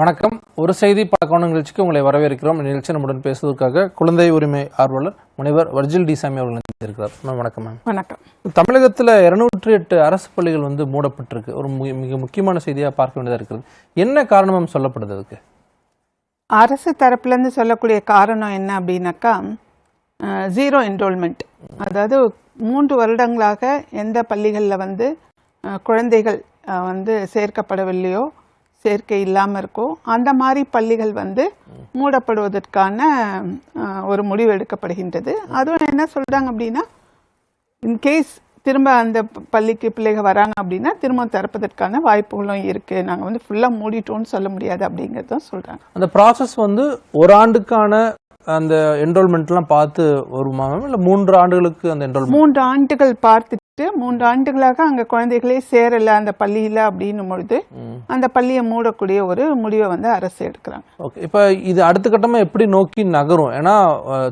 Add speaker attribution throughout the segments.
Speaker 1: வணக்கம். ஒரு செய்தி பார்க்கணும் நிகழ்ச்சிக்கு உங்களை வரவேற்கிறோம். நிகழ்ச்சி நம்முடன் பேசுவதற்காக குழந்தை உரிமை ஆர்வலர் முனைவர் வர்ஜில் டிசாமி அவர்கள் இருக்கிறார் மேம் வணக்கம் மேம்.
Speaker 2: வணக்கம்.
Speaker 1: தமிழகத்தில் இருநூற்றி எட்டு அரசு பள்ளிகள் வந்து மூடப்பட்டிருக்கு. ஒரு மிக முக்கியமான செய்தியாக பார்க்க வேண்டியதாக இருக்கிறது என்ன காரணம் சொல்லப்படுது அதுக்கு?
Speaker 2: அரசு தரப்புலேருந்து சொல்லக்கூடிய காரணம் என்ன அப்படின்னாக்கா ஜீரோ என்ரோல்மெண்ட் அதாவது மூன்று வருடங்களாக எந்த பள்ளிகளில் வந்து குழந்தைகள் வந்து சேர்க்கப்படவில்லையோ சேர்க்கை இல்லாமல் இருக்கோ அந்த மாதிரி பள்ளிகள் வந்து மூடப்படுவதற்கான ஒரு முடிவு எடுக்கப்படுகின்றது. அதுவும் என்ன சொல்கிறாங்க அப்படின்னா இன்கேஸ் திரும்ப அந்த பள்ளிக்கு பிள்ளைங்க வராங்க அப்படின்னா திரும்ப திறப்பதற்கான வாய்ப்புகளும் இருக்குது நாங்கள் வந்து ஃபுல்லாக மூடிட்டோம்னு சொல்ல முடியாது அப்படிங்கிறதும் சொல்கிறாங்க
Speaker 1: அந்த ப்ராசஸ் வந்து ஒரு ஆண்டுக்கான அந்த என்ரோல்மெண்ட்லாம் பார்த்து வருமா இல்லை மூன்று ஆண்டுகளுக்கு அந்த என்ரோல்மெண்ட்
Speaker 2: மூன்று ஆண்டுகள் பார்த்துட்டு மூன்று ஆண்டுகளாக அங்கே குழந்தைகளே சேரலை அந்த பள்ளியில் அப்படின்னும் பொழுது அந்த பள்ளியை மூடக்கூடிய ஒரு முடிவை வந்து அரசு எடுக்கிறாங்க.
Speaker 1: ஓகே. இப்போ இது அடுத்த கட்டமாக எப்படி நோக்கி நகரும்? ஏன்னா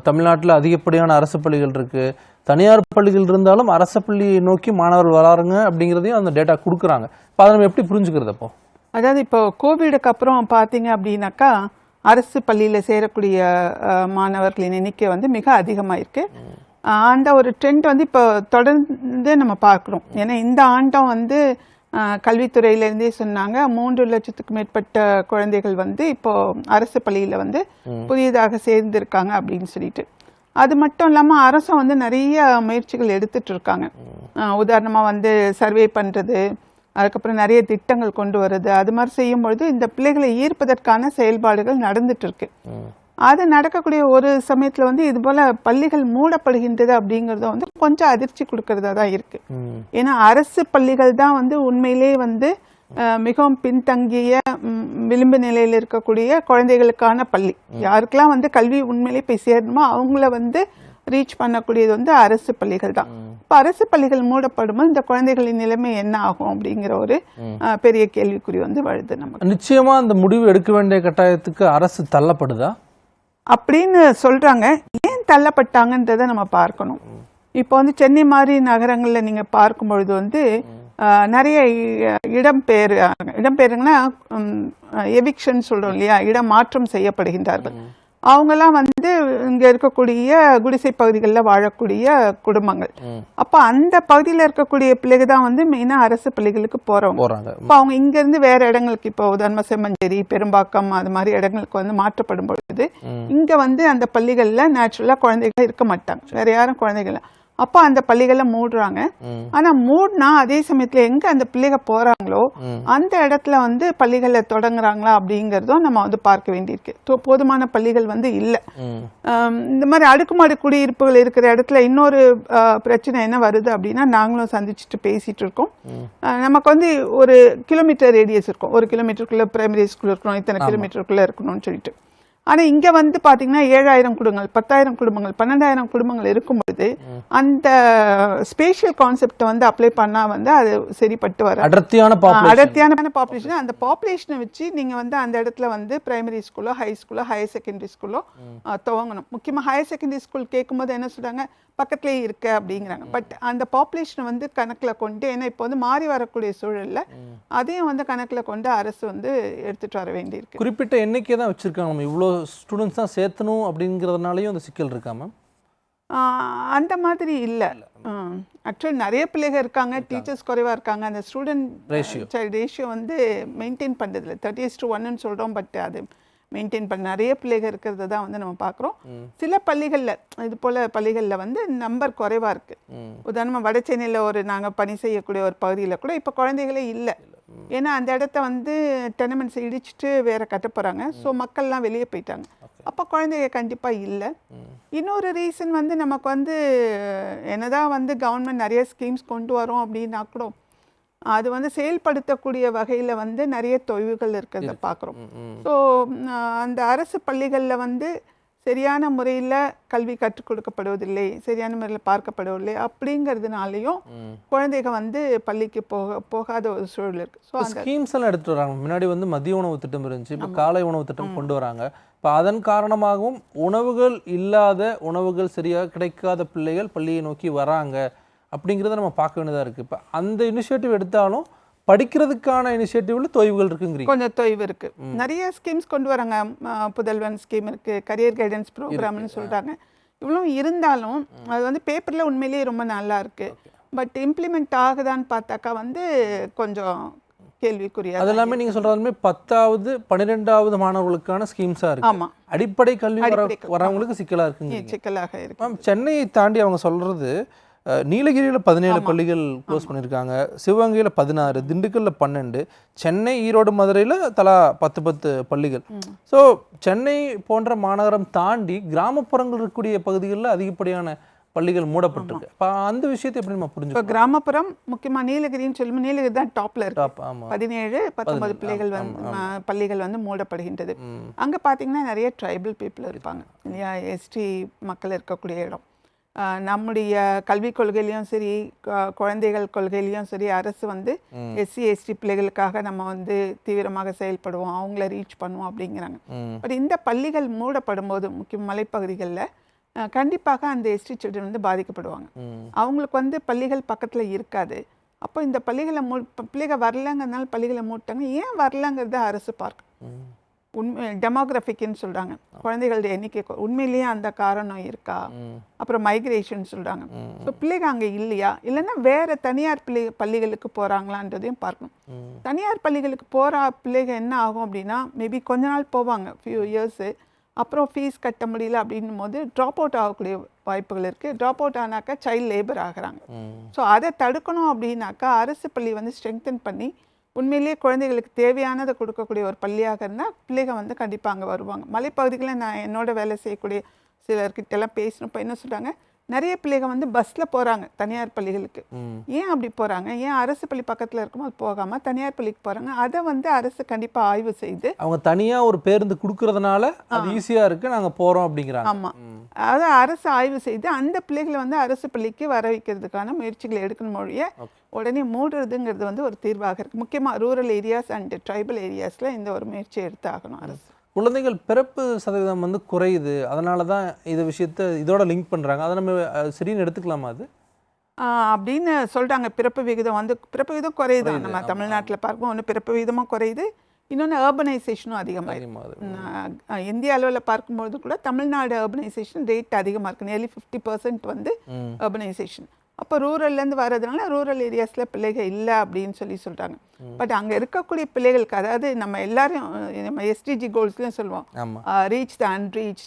Speaker 1: தமிழ்நாட்டில் அதிகப்படியான அரசு பள்ளிகள் இருக்கு. தனியார் பள்ளிகள் இருந்தாலும் அரசு பள்ளியை நோக்கி மாணவர்கள் வராருங்க அப்படிங்கிறதையும் அந்த டேட்டா கொடுக்குறாங்க. இப்போ அதை நம்ம எப்படி புரிஞ்சுக்கிறது அப்போ?
Speaker 2: அதாவது இப்போ கோவிடுக்கு அப்புறம் பார்த்தீங்க அப்படின்னாக்கா அரசு பள்ளியில் சேரக்கூடிய மாணவர்களின் எண்ணிக்கை வந்து மிக அதிகமாக இருக்கு அந்த ஒரு ட்ரெண்ட் வந்து இப்போ தொடர்ந்து நம்ம பார்க்குறோம். ஏன்னா இந்த ஆண்டம் வந்து கல்வித்துறையிலேருந்தே சொன்னாங்க. மூன்று லட்சத்துக்கு மேற்பட்ட குழந்தைகள் வந்து இப்போ அரசு பள்ளியில் வந்து புதியதாக சேர்ந்திருக்காங்க அப்படின்னு சொல்லிட்டு. அது மட்டும் இல்லாமல் அரசும் வந்து நிறைய முயற்சிகள் எடுத்துட்டு இருக்காங்க. அஹ், உதாரணமா வந்து சர்வே பண்றது அதுக்கப்புறம் நிறைய திட்டங்கள் கொண்டு வர்றது அது மாதிரி செய்யும் பொழுது இந்த பிள்ளைகளை ஈர்ப்பதற்கான செயல்பாடுகள் நடந்துட்டு இருக்கு. அது நடக்கக்கூடிய ஒரு சமயத்துல வந்து இது போல பள்ளிகள் மூடப்படுகின்றது அப்படிங்கறது வந்து கொஞ்சம் அதிர்ச்சி கொடுக்கறதா தான் இருக்கு. ஏன்னா அரசு பள்ளிகள் தான் வந்து உண்மையிலே வந்து மிகவும் பின்தங்கிய விளிம்பு நிலையில் இருக்கக்கூடிய குழந்தைகளுக்கான பள்ளி. யாருக்கெல்லாம் வந்து கல்வி உண்மையிலே போய் சேரணுமோ அவங்கள வந்து ரீச் பண்ணக்கூடியது வந்து அரசு பள்ளிகள் தான். இப்போ அரசு பள்ளிகள் மூடப்படும்போது இந்த குழந்தைகளின் நிலைமை என்ன ஆகும் அப்படிங்கிற ஒரு பெரிய கேள்விக்குறி வந்து வருது நமக்கு.
Speaker 1: நிச்சயமா அந்த முடிவு எடுக்க வேண்டிய கட்டாயத்துக்கு அரசு தள்ளப்படுதா?
Speaker 2: அப்படின்னு சொல்றாங்க. ஏன் தள்ளப்பட்டாங்கன்றதை நம்ம பார்க்கணும். இப்போ வந்து சென்னை மாதிரி நகரங்கள்ல நீங்க பார்க்கும் பொழுது வந்து நிறைய இ- இடம்பெயர் இடம்பெயருங்கன்னா எவிக்ஷன் சொல்றோம் இல்லையா? இடம் மாற்றம் செய்யப்படுகின்றார்கள். அவங்கெல்லாம் வந்து இங்க இருக்கக்கூடிய குடிசை பகுதிகளில் வாழக்கூடிய குடும்பங்கள். அப்போ அந்த பகுதியில் இருக்கக்கூடிய பிள்ளைங்க தான் வந்து மெயினா அரசு பள்ளிகளுக்கு
Speaker 1: போறாங்க.
Speaker 2: இப்போ அவங்க இங்க இருந்து வேற இடங்களுக்கு இப்போ உதாரணமா செம்மஞ்சேரி பெரும்பாக்கம் அது மாதிரி இடங்களுக்கு வந்து மாற்றப்படும் பொழுது இங்க வந்து அந்த பள்ளிகள்ல நேச்சுரலா குழந்தைகள் இருக்க மாட்டாங்க. வேற யாரும் குழந்தைகள். அப்போ அந்த பள்ளிகளை மூடுறாங்க. ஆனா மூடினா அதே சமயத்துல எங்க அந்த பிள்ளைங்க போறாங்களோ அந்த இடத்துல வந்து பள்ளிகளை தொடங்குறாங்களா அப்படிங்கறதும் நம்ம வந்து பார்க்க வேண்டியிருக்கு. போதுமான பள்ளிகள் வந்து இல்ல. இந்த மாதிரி அடுக்குமாடி குடியிருப்புகள் இருக்கிற இடத்துல இன்னொரு பிரச்சனை என்ன வருது அப்படின்னா நாங்களும் சந்திச்சுட்டு பேசிட்டு இருக்கோம். நமக்கு வந்து ஒரு கிலோமீட்டர் ரேடியஸ் இருக்கும். ஒரு கிலோமீட்டருக்குள்ள பிரைமரி ஸ்கூல் இருக்கணும் இத்தனை கிலோமீட்டருக்குள்ள இருக்கணும்னு சொல்லிட்டு. ஆனா இங்க வந்து பாத்தீங்கன்னா ஏழாயிரம் குடும்பங்கள் பத்தாயிரம் குடும்பங்கள் பன்னெண்டாயிரம் குடும்பங்கள் இருக்கும் பொழுது அந்த ஸ்பேஷியல் கான்செப்ட் வந்து அப்ளை பண்ணா வந்து அது சரிப்பட்டு வர
Speaker 1: அடர்த்தியான பாப்புலேஷன்
Speaker 2: அடர்த்தியான பாப்புலேஷன் அந்த பாப்புலேஷனை வச்சு நீங்க வந்து அந்த இடத்துல வந்து பிரைமரி ஸ்கூலோ ஹை ஸ்கூலோ ஹையர் செகண்டரி ஸ்கூலோ துவங்கணும். முக்கியமா ஹையர் செகண்டரி ஸ்கூல் கேட்கும்போது என்ன சொல்றாங்க? பக்கத்துலேயே இருக்கு அப்படிங்கிறாங்க. பட் அந்த பாப்புலேஷனை வந்து கணக்குல கொண்டு ஏன்னா இப்போ வந்து மாறி வரக்கூடிய சூழல்ல அதையும் வந்து கணக்குல கொண்டு அரசு வந்து எடுத்துட்டு வர வேண்டியிருக்கு.
Speaker 1: குறிப்பிட்ட எண்ணிக்கை தான் வச்சிருக்காங்க நம்ம இவ்வளோ ஸ்டூடெண்ட்ஸ் தான் சேர்த்தணும் அப்படிங்கிறதுனாலயும் அந்த சிக்கல் இருக்கா மேம்?
Speaker 2: அந்த மாதிரி இல்லை. ஆக்சுவலி நிறைய பிள்ளைங்க இருக்காங்க டீச்சர்ஸ் குறைவா இருக்காங்க. அந்த ஸ்டூடெண்ட். சைல்டு ரேஷியோ வந்து மெயின்டைன் பண்ணுறதில்ல தேர்ட்டி இஸ் டு ஒன்னு சொல்கிறோம் பட் அது மெயின்டைன் பண்ண நிறைய பிள்ளைங்க இருக்கிறத தான் வந்து நம்ம பார்க்குறோம். சில பள்ளிகளில் இது போல் பள்ளிகளில் வந்து நம்பர் குறைவா இருக்கு. உதாரணமாக வட சென்னையில் ஒரு நாங்கள் பணி செய்யக்கூடிய ஒரு பகுதியில் கூட இப்போ குழந்தைகளே இல்லை. ஏன்னா அந்த இடத்த வந்து டெனமெண்ட்ஸ் இடிச்சிட்டு வேற கட்ட போகிறாங்க ஸோ மக்கள்லாம் வெளியே போயிட்டாங்க. அப்போ குழந்தைங்க கண்டிப்பாக இல்லை. இன்னொரு ரீசன் வந்து நமக்கு வந்து என்னதான் வந்து கவர்மெண்ட் நிறைய ஸ்கீம்ஸ் கொண்டு வரோம் அப்படின்னா கூட அது வந்து செயல்படுத்தக்கூடிய வகையில் வந்து நிறைய தொய்வுகள் இருக்கிறத பார்க்குறோம் ஸோ அந்த அரசு பள்ளிகளில் வந்து சரியான முறையில் கல்வி கற்றுக் கொடுக்கப்படுவதில்லை சரியான முறையில் பார்க்கப்படுவதில்லை அப்படிங்கிறதுனாலையும் குழந்தைங்க வந்து பள்ளிக்கு போக போகாத ஒரு சூழல் இருக்கு. ஸோ
Speaker 1: ஸ்கீம்ஸ் எல்லாம் எடுத்துட்டு வராங்க. முன்னாடி வந்து மதிய உணவு திட்டம் இருந்துச்சு இப்போ காலை உணவு திட்டம் கொண்டு வராங்க. இப்போ அதன் காரணமாகவும் உணவுகள் இல்லாத உணவுகள் சரியாக கிடைக்காத பிள்ளைகள் பள்ளியை நோக்கி வராங்க. அப்படிங்கிறத நம்ம பார்க்க வேண்டியதாக இருக்குது இப்போ அந்த இனிஷியேட்டிவ் எடுத்தாலும் படிக்கிறதுக்கான இனிஷியேட்டிவ்ல தொய்வுகள் இருக்குங்கிறீங்க.
Speaker 2: கொஞ்சம் தொய்வு இருக்கு. நிறைய ஸ்கீம்ஸ் கொண்டு வராங்க. புதல்வன் ஸ்கீம் இருக்கு கரியர் கைடன்ஸ் ப்ரோக்ராம்னு சொல்றாங்க. இவ்வளோ இருந்தாலும் அது வந்து பேப்பர்ல உண்மையிலேயே ரொம்ப நல்லா இருக்கு. பட் இம்ப்ளிமெண்ட் ஆகுதான்னு பார்த்தாக்கா வந்து கொஞ்சம் கேள்விக்குறியா
Speaker 1: அது எல்லாமே நீங்க சொல்றாலுமே பத்தாவது பன்னிரெண்டாவது மாணவர்களுக்கான ஸ்கீம்ஸா இருக்கு.
Speaker 2: ஆமா.
Speaker 1: அடிப்படை கல்வி வர. வரவங்களுக்கு சிக்கலா இருக்குங்க
Speaker 2: சிக்கலாக இருக்கு.
Speaker 1: மேம் சென்னையை தாண்டி அவங்க சொல்றது அஹ், நீலகிரியில பதினேழு பள்ளிகள் க்ளோஸ் பண்ணியிருக்காங்க சிவகங்கையில பதினாறு திண்டுக்கல்ல பன்னெண்டு சென்னை ஈரோடு மதுரையில தலா பத்து பத்து பள்ளிகள். ஸோ சென்னை போன்ற மாநகரம் தாண்டி கிராமப்புறங்கள் இருக்கக்கூடிய பகுதிகளில் அதிகப்படியான பள்ளிகள் மூடப்பட்டிருக்கு. அப்ப அந்த விஷயத்தை எப்படி நம்ம
Speaker 2: இப்போ
Speaker 1: புரிஞ்சுக்கணும்
Speaker 2: கிராமப்புறம் முக்கியமா நீலகிரின்னு சொல்லும்போது நீலகிரி தான் டாப்ல இருக்கு. பதினேழு பத்தொன்பது பிள்ளைகள் வந்து பள்ளிகள் வந்து மூடப்படுகின்றது. அங்க பாத்தீங்கன்னா நிறைய ட்ரைபல் பீப்புள் இருப்பாங்க. இல்லையா? எஸ்டி மக்கள் இருக்கக்கூடிய இடம். நம்முடைய கல்விக் கொள்கையிலையும் சரி குழந்தைகள் கொள்கையிலையும் சரி அரசு வந்து எஸ்சி எஸ்டி பிள்ளைகளுக்காக நம்ம வந்து தீவிரமாக செயல்படுவோம் அவங்கள ரீச் பண்ணுவோம் அப்படிங்கிறாங்க. பட் இந்த பள்ளிகள் மூடப்படும் போது முக்கிய மலைப்பகுதிகளில் கண்டிப்பாக அந்த எஸ்டி சில்ட்ரன் வந்து பாதிக்கப்படுவாங்க. அவங்களுக்கு வந்து பள்ளிகள் பக்கத்தில் இருக்காது அப்போ இந்த பள்ளிகளை மூ பிள்ளைகள் வரலங்கிறதுனால பள்ளிகளை மூட்டாங்க ஏன் வரலங்கிறத அரசு பார்க்கும். உண்மை டெமோகிராஃபிக்னு சொல்கிறாங்க குழந்தைகளுடைய எண்ணிக்கை உண்மையிலேயே அந்த காரணம் இருக்கா. அப்புறம் மைக்ரேஷன் சொல்கிறாங்க ஸோ பிள்ளைங்க அங்கே இல்லையா? இல்லைன்னா வேறு தனியார் பிள்ளை பள்ளிகளுக்கு போகிறாங்களான்றதையும் பார்க்கணும். தனியார் பள்ளிகளுக்கு போகிற பிள்ளைங்க என்ன ஆகும் அப்படின்னா மேபி கொஞ்ச நாள் போவாங்க ஃபியூ இயர்ஸு அப்புறம் ஃபீஸ் கட்ட முடியல அப்படின்னும் போது ட்ராப் அவுட் ஆகக்கூடிய வாய்ப்புகள் இருக்குது ட்ராப் அவுட் ஆனாக்கா சைல்ட் லேபர் ஆகுறாங்க. ஸோ அதை தடுக்கணும் அப்படின்னாக்கா அரசு பள்ளி வந்து ஸ்ட்ரெங்தன் பண்ணி உண்மையிலேயே குழந்தைகளுக்கு தேவையானதை கொடுக்கக்கூடிய ஒரு பள்ளியாக இருந்தால் பிள்ளைங்க வந்து கண்டிப்பாக அங்கே வருவாங்க. மலைப்பகுதிகளில் நான் என்னோட வேலை செய்யக்கூடிய சிலர்கிட்ட எல்லாம் பேசினப்போ என்ன சொல்கிறாங்க நிறைய பிள்ளைங்க வந்து பஸ்ஸில் போகிறாங்க தனியார் பள்ளிகளுக்கு. ஏன் அப்படி போகிறாங்க ஏன் அரசு பள்ளி பக்கத்தில் இருக்கும்போது போகாமல் தனியார் பள்ளிக்கு போகிறாங்க அதை வந்து அரசு கண்டிப்பாக ஆய்வு செய்து
Speaker 1: அவங்க தனியா ஒரு பேருந்து கொடுக்கறதுனால அது ஈஸியா இருக்கு. நாங்க போறோம் அப்படிங்கிறாங்க.
Speaker 2: ஆமாம் அதாவது அரசு ஆய்வு செய்து அந்த பிள்ளைகளை வந்து அரசு பள்ளிக்கு வர வைக்கிறதுக்கான முயற்சிகளை எடுக்கணும் மொழிய உடனே மூடுறதுங்கிறது வந்து ஒரு தீர்வாக இருக்குது முக்கியமாக ரூரல் ஏரியாஸ் அண்ட் ட்ரைபல் ஏரியாஸில் இந்த ஒரு முயற்சி எடுத்து ஆகணும் அரசு.
Speaker 1: குழந்தைகள் பிறப்பு சதவீதம் வந்து குறையுது. அதனால தான் இது விஷயத்த இதோட லிங்க் பண்றாங்க. அதை நம்ம சரின்னு எடுத்துக்கலாமா அது?
Speaker 2: அப்படின்னு சொல்கிறாங்க பிறப்பு விகிதம் வந்து பிறப்பு விகிதம் குறையுது. நம்ம தமிழ்நாட்டில் பார்ப்போம் ஒன்று பிறப்பு விகிதமும் குறையுது. இன்னொன்று அர்பனைசேஷனும் அதிகமாக இந்திய அளவில் பார்க்கும்போது கூட தமிழ்நாடு அர்பனைசேஷன் ரேட் அதிகமாக இருக்குது நியர்லி ஃபிஃப்டி பர்சன்ட் வந்து
Speaker 1: ம்.
Speaker 2: அப்போ ரூரல்லேருந்து வர்றதுனால ரூரல் ஏரியாஸில் பிள்ளைகள் இல்லை அப்படின்னு சொல்லி சொல்கிறாங்க பட் அங்கே இருக்கக்கூடிய பிள்ளைகளுக்கு அதாவது நம்ம எல்லாரும் நம்ம எஸ்டிஜி கோல்ஸ்லையும் சொல்லுவோம். Reach the unreach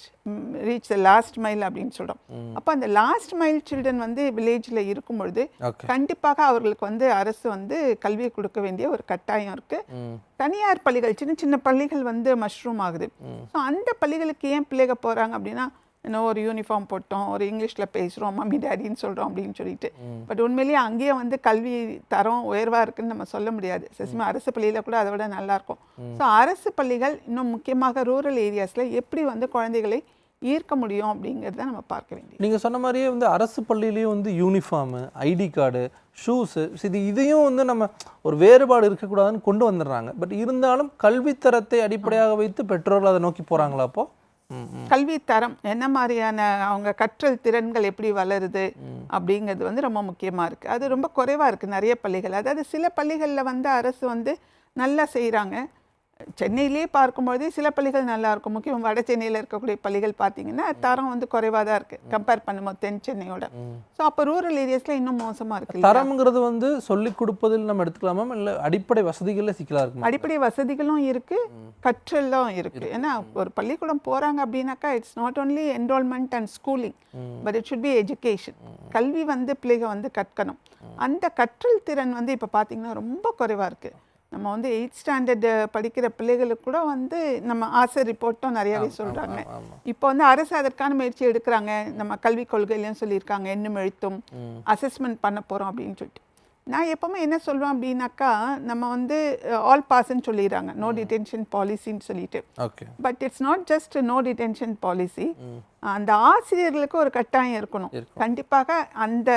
Speaker 2: reach the last mile அப்படின்னு சொல்கிறோம் அப்போ அந்த லாஸ்ட் மைல் சில்ட்ரன் வந்து வில்லேஜில் இருக்கும் பொழுது கண்டிப்பாக அவர்களுக்கு வந்து அரசு வந்து கல்வியை கொடுக்க வேண்டிய ஒரு கட்டாயம் இருக்குது தனியார் பள்ளிகள் சின்ன சின்ன பள்ளிகள் வந்து மஷ்ரூம் ஆகுது. ஸோ அந்த பள்ளிகளுக்கு ஏன் பிள்ளைங்க போகிறாங்க அப்படின்னா இன்னும் ஒரு யூனிஃபார்ம் போட்டோம் ஒரு இங்கிலீஷில் பேசுகிறோம் மம்மி டேடின்னு சொல்கிறோம் அப்படின்னு சொல்லிட்டு. பட் உண்மையிலேயே அங்கேயே வந்து கல்வி தரம் உயர்வாக இருக்குன்னு நம்ம சொல்ல முடியாது. சிஸ்மே அரசு பள்ளியில் கூட அதை விட நல்லாயிருக்கும் ஸோ அரசு பள்ளிகள் இன்னும் முக்கியமாக ரூரல் ஏரியாஸில் எப்படி வந்து குழந்தைகளை ஈர்க்க முடியும் அப்படிங்கிறத நம்ம பார்க்க வேண்டியது.
Speaker 1: நீங்க சொன்ன மாதிரியே வந்து அரசு பள்ளியிலயும் வந்து யூனிஃபார்மு ஐடி கார்டு ஷூஸு இது இதையும் வந்து நம்ம ஒரு வேறுபாடு இருக்கக்கூடாதுன்னு கொண்டு வந்துடுறாங்க. பட் இருந்தாலும் கல்வித்தரத்தை அடிப்படையாக வைத்து பெற்றோர்கள் அதை நோக்கி போறாங்களா அப்போ? ம் ம்.
Speaker 2: கல்வி தரம் என்ன மாதிரியான அவங்க கற்றல் திறன்கள் எப்படி வளருது அப்படிங்கிறது வந்து ரொம்ப முக்கியமாக இருக்குது அது ரொம்ப குறைவாக இருக்குது நிறைய பள்ளிகள். அதாவது சில பள்ளிகளில் வந்து அரசு வந்து நல்லா செய்கிறாங்க சென்னையிலே பார்க்கும்பொழுதே சில பள்ளிகள் நல்லா இருக்கும். முக்கியம் வட சென்னையில் இருக்கக்கூடிய பள்ளிகள் பார்த்தீங்கன்னா தரம் வந்து குறைவாக தான் இருக்குது கம்பேர் பண்ணும்போது தென் சென்னையோட. ஸோ அப்போ ரூரல் ஏரியாஸில் இன்னும் மோசமாக இருக்குது
Speaker 1: தரம்ங்கிறது வந்து சொல்லி கொடுப்பதில் நம்ம எடுத்துக்கலாமா? இல்லை அடிப்படை வசதிகள்ல சிக்கலா இருக்குமா?
Speaker 2: அடிப்படை வசதிகளும் இருக்கு கற்றலும் இருக்கு. ஏன்னா ஒரு பள்ளிக்கூடம் போறாங்க அப்படின்னாக்கா it's not only enrolment and schooling but it should be education கல்வி வந்து பிள்ளைங்க வந்து கற்கணும். அந்த கற்றல் திறன் வந்து இப்போ பார்த்தீங்கன்னா ரொம்ப குறைவா இருக்கு. நம்ம வந்து எயிட் ஸ்டாண்டர்ட் படிக்கிற பிள்ளைகளுக்கு கூட வந்து நம்ம ஆசை ரிப்போர்ட்டும் நிறையவே சொல்றாங்க.
Speaker 1: ஆமா.
Speaker 2: இப்போ வந்து அரசு அதற்கான முயற்சி எடுக்கிறாங்க. நம்ம கல்விக் கொள்கையிலையும் சொல்லியிருக்காங்க. எண்ணும் எழுத்தும் அசஸ்மெண்ட் பண்ண போறோம் அப்படின்னு சொல்லிட்டு. நான் எப்பவுமே என்ன சொல்லுவேன் அப்படின்னாக்கா நம்ம வந்து ஆல் பாஸ்ன்னு சொல்லிடுறாங்க. நோ டிடென்ஷன் பாலிசின்னு சொல்லிட்டு. But it's not just no detention policy அந்த ஆசிரியர்களுக்கு ஒரு கட்டாயம் இருக்கணும். கண்டிப்பாக அந்த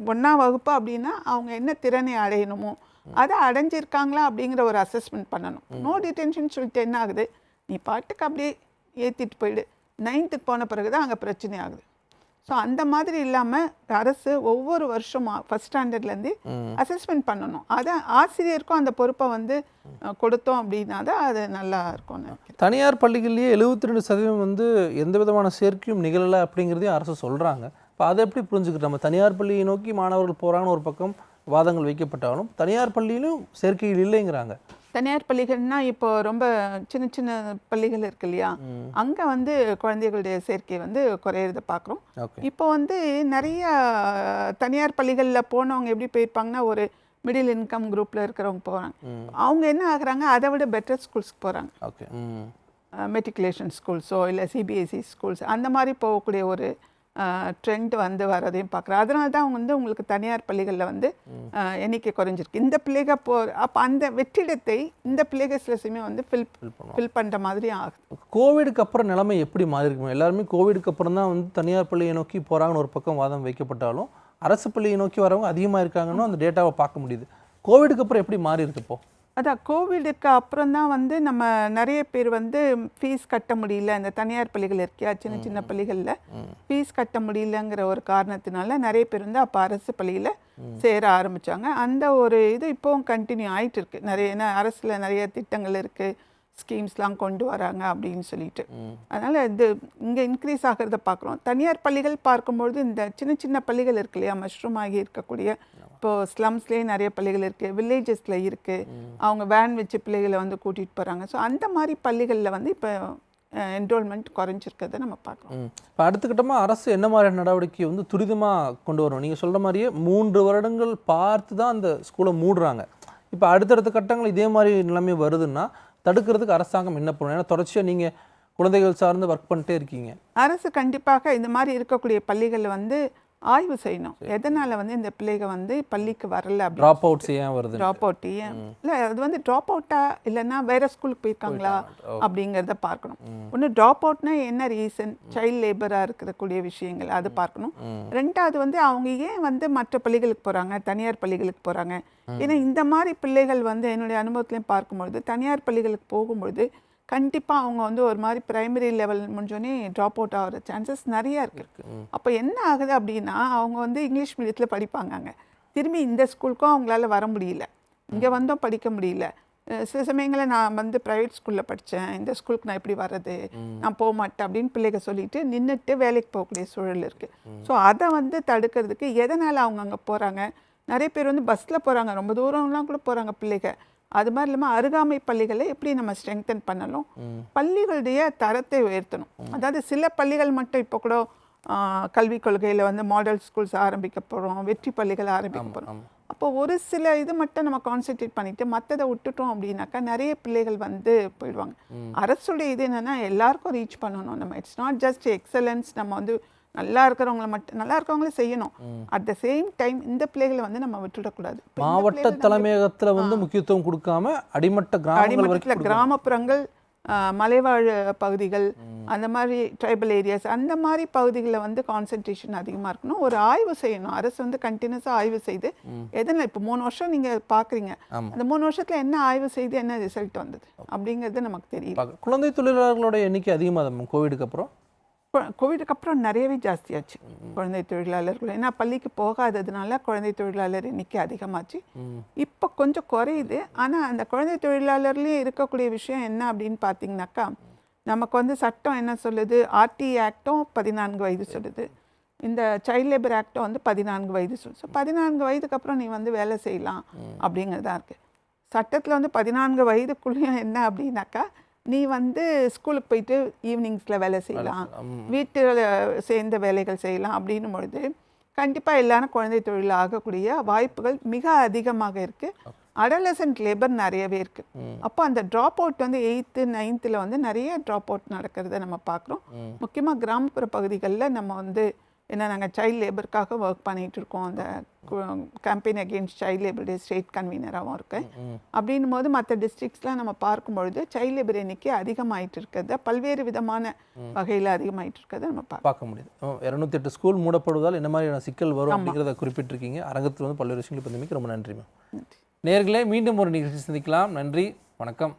Speaker 2: ஒன்றாம் வகுப்பு அப்படின்னா அவங்க என்ன திறனை அடையணுமோ அதை அடைஞ்சிருக்காங்களா அப்படிங்கிற ஒரு அசஸ்மெண்ட் பண்ணணும். நோ டிடென்ஷன் சொல்லிட்டு என்ன ஆகுது? நீ பாட்டுக்கு அப்படியே ஏற்றிட்டு போயிடு. நைன்த்துக்கு போன பிறகு தான் அங்கே பிரச்சனை ஆகுது. ஸோ அந்த மாதிரி இல்லாமல் அரசு ஒவ்வொரு வருஷமாக ஃபஸ்ட் ஸ்டாண்டர்ட்லேருந்து அசஸ்மெண்ட் பண்ணணும். அதை ஆசிரியருக்கும் அந்த பொறுப்பை வந்து கொடுத்தோம் அப்படின்னா தான் அது நல்லா இருக்கும்னு
Speaker 1: தனியார் பள்ளிகள்லேயே எழுபத்தி ரெண்டு சதவீதம் வந்து எந்த விதமான சேர்க்கையும் நிகழலை அப்படிங்கிறதையும் அரசு சொல்கிறாங்க இப்போ அதை எப்படி புரிஞ்சுக்கிட்டு நம்ம தனியார் பள்ளியை நோக்கி மாணவர்கள் போகிறாங்கன்னு ஒரு பக்கம் வாதங்கள் வைக்கப்பட்டாலும் தனியார் பள்ளியிலும் சேர்க்கைகள் இல்லைங்கிறாங்க.
Speaker 2: தனியார் பள்ளிகள்னா இப்போ ரொம்ப சின்ன சின்ன பள்ளிகள் இருக்கு இல்லையா? அங்கே வந்து குழந்தைகளுடைய சேர்க்கை வந்து குறையிறத பார்க்குறோம். இப்போ வந்து நிறைய தனியார் பள்ளிகளில் போனவங்க எப்படி போயிருப்பாங்கன்னா ஒரு மிடில் இன்கம் குரூப்பில் இருக்கிறவங்க போகிறாங்க அவங்க என்ன ஆகுறாங்க? அதை விட பெட்டர் ஸ்கூல்ஸ்க்கு போகிறாங்க
Speaker 1: ஓகே.
Speaker 2: மெட்ரிகுலேஷன் ஸ்கூல்ஸோ இல்லை சிபிஎஸ்சி ஸ்கூல்ஸ் அந்த மாதிரி போகக்கூடிய ஒரு ட்ரெண்ட் வந்து வரதையும் பார்க்குறேன். அதனால தான் அவங்க வந்து உங்களுக்கு தனியார் பள்ளிகளில் வந்து எண்ணிக்கை குறைஞ்சிருக்கு. இந்த பிள்ளைக போ அப்போ அந்த வெற்றிடத்தை இந்த பிள்ளைக சில சமயம் வந்து ஃபில் ஃபில் பண்ணுற மாதிரி ஆகுது.
Speaker 1: கோவிடுக்கு அப்புறம் நிலைமை எப்படி மாறி இருக்குமோ எல்லாருமே கோவிடுக்கு அப்புறம் தான் வந்து தனியார் பள்ளியை நோக்கி போகிறாங்கன்னு ஒரு பக்கம் வாதம் வைக்கப்பட்டாலும் அரசு பள்ளியை நோக்கி வரவங்க அதிகமாக இருக்காங்கன்னு அந்த டேட்டாவை பார்க்க முடியுது. கோவிடுக்கு அப்புறம் எப்படி மாறி இருக்கு இப்போ?
Speaker 2: அதான் கோவிடுக்கு அப்புறம் தான் வந்து நம்ம நிறைய பேர் வந்து ஃபீஸ் கட்ட முடியல. இந்த தனியார் பள்ளிகள் இருக்கியா? சின்ன சின்ன பள்ளிகளில் ஃபீஸ் கட்ட முடியலங்கிற ஒரு காரணத்தினால நிறைய பேர் வந்து அப்போ அரசு பள்ளியில் சேர ஆரம்பிச்சாங்க. அந்த ஒரு இது இப்போவும் கண்டினியூ ஆயிட்டு இருக்கு. நிறைய அரசில் நிறைய திட்டங்கள் இருக்கு. ஸ்கீம்ஸ்லாம் கொண்டு வராங்க அப்படின்னு சொல்லிட்டு. அதனால இது இங்கே இன்க்ரீஸ் ஆகிறத பார்க்குறோம். தனியார் பள்ளிகள் பார்க்கும்பொழுது இந்த சின்ன சின்ன பள்ளிகள் இருக்கு இல்லையா? மஷ்ரூம் ஆகி இருக்கக்கூடிய இப்போ ஸ்லம்ஸ்லேயே நிறைய பள்ளிகள் இருக்கு வில்லேஜஸில் இருக்கு. அவங்க வேன் வச்சு பிள்ளைகளை வந்து கூட்டிட்டு போறாங்க. ஸோ அந்த மாதிரி பள்ளிகளில் வந்து இப்போ என்ரோல்மெண்ட் குறைஞ்சிருக்கிறத நம்ம பார்க்குறோம்.
Speaker 1: இப்போ அடுத்த கட்டமாக அரசு என்ன மாதிரியான நடவடிக்கை வந்து துரிதமாக கொண்டு வரணும்? நீங்கள் சொல்கிற மாதிரியே மூன்று வருடங்கள் பார்த்து தான் அந்த ஸ்கூலை மூடுறாங்க. இப்போ அடுத்தடுத்த கட்டங்கள் இதே மாதிரி நிலைமை வருதுன்னா தடுக்கிறதுக்கு அரசாங்கம் என்ன பண்ணணும்? ஏன்னா தொடர்ச்சியாக நீங்கள் குழந்தைகள் சார்ந்து ஒர்க் பண்ணிட்டே இருக்கீங்க.
Speaker 2: அரசு கண்டிப்பாக இந்த மாதிரி இருக்கக்கூடிய பள்ளிகளில் வந்து ஆய்வு செய்யணும். எதனால வந்து இந்த பிள்ளைங்க வந்து பள்ளிக்கு வரல
Speaker 1: ட்ராப் அவுட்ஸ் ஏன் வருது
Speaker 2: ட்ராப் அவுட் ஏன்? இல்லை அது வந்து ட்ராப் அவுட்டா இல்லைன்னா வேற ஸ்கூலுக்கு போயிருக்காங்களா அப்படிங்கிறத பார்க்கணும். ஒன்று ட்ராப் அவுட்னா என்ன ரீசன் சைல்ட் லேபராக இருக்கக்கூடிய விஷயங்கள் அது பார்க்கணும். ரெண்டாவது வந்து அவங்க ஏன் வந்து மற்ற பள்ளிகளுக்கு போகிறாங்க தனியார் பள்ளிகளுக்கு போகிறாங்க ஏன்னா இந்த மாதிரி பிள்ளைகள் வந்து என்னுடைய அனுபவத்துலையும் பார்க்கும்பொழுது தனியார் பள்ளிகளுக்கு போகும்பொழுது கண்டிப்பாக அவங்க வந்து ஒரு மாதிரி பிரைமரி லெவல் முடிஞ்சோடனே ட்ராப் அவுட் ஆகிற சான்சஸ் நிறைய இருக்கு. அப்போ என்ன ஆகுது அப்படின்னா அவங்க வந்து இங்கிலீஷ் மீடியத்தில் படிப்பாங்க அங்க. திரும்பி இந்த ஸ்கூலுக்கும் அவங்களால வர முடியல. இங்கே வந்தோம் படிக்க முடியல. சில சமயங்களில் நான் வந்து ப்ரைவேட் ஸ்கூலில் படித்தேன் இந்த ஸ்கூலுக்கு நான் எப்படி வர்றது நான் போக மாட்டேன் அப்படின்னு பிள்ளைங்க சொல்லிட்டு நின்றுட்டு வேலைக்கு போகக்கூடிய சூழல் இருக்குது ஸோ அதை வந்து தடுக்கிறதுக்கு எதனால் அவங்க அங்கே போகிறாங்க நிறைய பேர் வந்து பஸ்ஸில் போகிறாங்க ரொம்ப தூரம்லாம் கூட போகிறாங்க பிள்ளைங்க. அது மாதிரி இல்லாமல் அருகாமை பள்ளிகளை எப்படி நம்ம ஸ்ட்ரெங்தன் பண்ணணும்? பள்ளிகளுடைய தரத்தை உயர்த்தணும். அதாவது சில பள்ளிகள் மட்டும் இப்போ கூட கல்விக் கொள்கையில் வந்து மாடல் ஸ்கூல்ஸ் ஆரம்பிக்க போகிறோம் வெற்றி பள்ளிகள் ஆரம்பிக்க போகிறோம் அப்போ ஒரு சில இது மட்டும் நம்ம கான்சென்ட்ரேட் பண்ணிட்டு மற்றதை விட்டுட்டோம் அப்படின்னாக்கா நிறைய பிள்ளைகள் வந்து போயிடுவாங்க. அரசுடைய இது என்னன்னா எல்லாருக்கும் ரீச் பண்ணணும். நம்ம இட்ஸ் நாட் ஜஸ்ட் எக்ஸலன்ஸ் நம்ம வந்து நல்லா இருக்கிறவங்கள மட்டும் நல்லா இருக்கிறவங்களே செய்யணும். அட் த சேம் டைம் இந்த பிள்ளைகளை வந்து நம்ம விட்டுடக்கூடாது.
Speaker 1: மாவட்ட தலைமையகத்துல வந்து முக்கியத்துவம் கொடுக்காம அடிமட்ட
Speaker 2: அடிமட்டத்தில் கிராமப்புறங்கள் மலைவாழ் பகுதிகள் அந்த மாதிரி ட்ரைபல் ஏரியாஸ் அந்த மாதிரி பகுதிகளில் வந்து கான்சென்ட்ரேஷன் அதிகமாக இருக்கணும். ஒரு ஆய்வு செய்யணும். அரசு வந்து கண்டினியூஸாக ஆய்வு செய்து எதனால் இப்போ மூணு வருஷம் நீங்கள் பார்க்குறீங்க. அந்த மூணு வருஷத்தில் என்ன ஆய்வு செய்து என்ன ரிசல்ட் வந்தது? அப்படிங்கிறது நமக்கு தெரியும்.
Speaker 1: குழந்தை தொழிலாளர்களோட எண்ணிக்கை அதிகமாக கோவிடுக்கு அப்புறம்?
Speaker 2: கோவிடுக்கு அப்புறம் நிறையவே ஜாஸ்தியாச்சு. குழந்தை தொழிலாளர்கள் ஏன்னா பள்ளிக்கு போகாததுனால குழந்தை தொழிலாளர் எண்ணிக்கை அதிகமாச்சு. இப்போ கொஞ்சம் குறையுது. ஆனால் அந்த குழந்தை தொழிலாளர்லேயே இருக்கக்கூடிய விஷயம் என்ன அப்படின்னு பார்த்தீங்கன்னாக்கா நமக்கு வந்து சட்டம் என்ன சொல்லுது? ஆர்டி ஆக்டும் பதினான்கு வயது சொல்லுது. இந்த சைல்ட் லேபர் ஆக்டும் வந்து பதினான்கு வயது சொல்லுது. ஸோ பதினான்கு வயதுக்கு அப்புறம் நீ வந்து வேலை செய்யலாம் அப்படிங்கிறது இருக்குது சட்டத்தில் வந்து பதினான்கு வயதுக்குள்ளேயும் என்ன அப்படின்னாக்கா நீ வந்து ஸ்கூலுக்கு போயிட்டு ஈவினிங்ஸில் வேலை செய்யலாம். வீட்டில் சேர்ந்த வேலைகள் செய்யலாம் அப்படின்னும் பொழுது கண்டிப்பாக எல்லாரும் குழந்தை தொழில் ஆகக்கூடிய வாய்ப்புகள் மிக அதிகமாக இருக்குது அடலசன்ட் லேபர் நிறையவே இருக்குது அப்போ அந்த ட்ராப் அவுட் வந்து எயித்து நைன்த்தில் வந்து நிறைய ட்ராப் அவுட் நடக்கிறத நம்ம பார்க்குறோம். முக்கியமாக கிராமப்புற பகுதிகளில் நம்ம வந்து ஏன்னா நாங்கள் சைல்ட் லேபருக்காக ஒர்க் பண்ணிட்டு இருக்கோம் அந்த campaign against child labour day state கன்வீனராகவும் இருக்கேன் அப்படின்னும் போது மற்ற டிஸ்ட்ரிக்ஸ்லாம் நம்ம பார்க்கும்பொழுது சைல்ட் லேபர் எண்ணிக்கை அதிகமாயிட்டு இருக்கிறத பல்வேறு விதமான வகையில் அதிகமாயிட்டு இருக்கிறத நம்ம
Speaker 1: பார்க்க முடியுது. இரநூத்தி எட்டு ஸ்கூல் மூடப்படுவதால் என்ன மாதிரியான சிக்கல் வரும் அப்படிங்கிறத குறிப்பிட்டிருக்கீங்க. அரங்கத்தில் வந்து பல்வேறு விஷயங்களை பந்தமைக்கு ரொம்ப நன்றி மேம் நேர்களே மீண்டும் ஒரு நிகழ்ச்சி சந்திக்கலாம். நன்றி வணக்கம்.